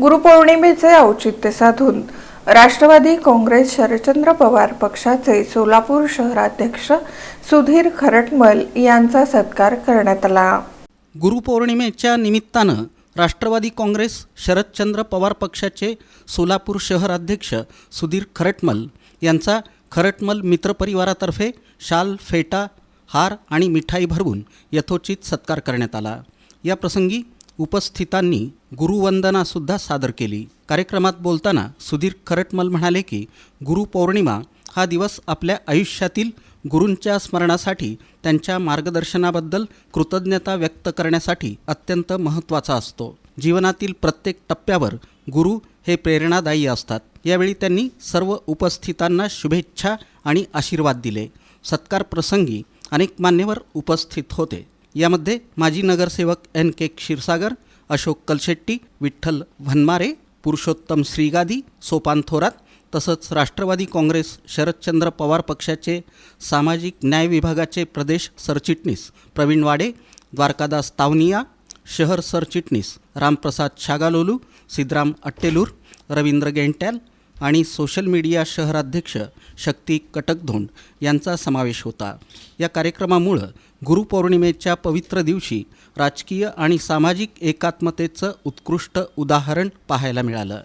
गुरुपौर्णिमेचे औचित्य साधून राष्ट्रवादी काँग्रेस शरदचंद्र पवार पक्षाचे सोलापूर शहराध्यक्ष सुधीर खरटमल यांचा सत्कार करण्यात आला. गुरुपौर्णिमेच्या निमित्तानं राष्ट्रवादी काँग्रेस शरदचंद्र पवार पक्षाचे सोलापूर शहर अध्यक्ष सुधीर खरटमल यांचा खरटमल मित्रपरिवारातर्फे शाल फेटा हार आणि मिठाई भरवून यथोचित सत्कार करण्यात आला. या प्रसंगी उपस्थितांनी गुरुवंदनासुद्धा सादर केली. कार्यक्रमात बोलताना सुधीर खरटमल म्हणाले की गुरुपौर्णिमा हा दिवस आपल्या आयुष्यातील गुरूंच्या स्मरणासाठी त्यांच्या मार्गदर्शनाबद्दल कृतज्ञता व्यक्त करण्यासाठी अत्यंत महत्त्वाचा असतो. जीवनातील प्रत्येक टप्प्यावर गुरु हे प्रेरणादायी असतात. यावेळी त्यांनी सर्व उपस्थितांना शुभेच्छा आणि आशीर्वाद दिले. सत्कार प्रसंगी अनेक मान्यवर उपस्थित होते. यामध्ये माजी नगरसेवक एन के क्षीरसागर अशोक कलशेट्टी विठ्ठल भनमारे पुरुषोत्तम श्रीगादी सोपान थोरात तसंच राष्ट्रवादी काँग्रेस शरदचंद्र पवार पक्षाचे सामाजिक न्याय विभागाचे प्रदेश सरचिटणीस प्रवीण वाडे द्वारकादास तावनिया शहर सरचिटणीस रामप्रसाद शागालोलू सिद्धराम अट्टेलूर रवींद्र गेंट्याल आणि सोशल मीडिया शहराध्यक्ष शक्ती कटकधोंड यांचा समावेश होता. या कार्यक्रमामुळं गुरुपौर्णिमेच्या पवित्र दिवशी राजकीय आणि सामाजिक एकात्मतेचं उत्कृष्ट उदाहरण पाहायला मिळालं.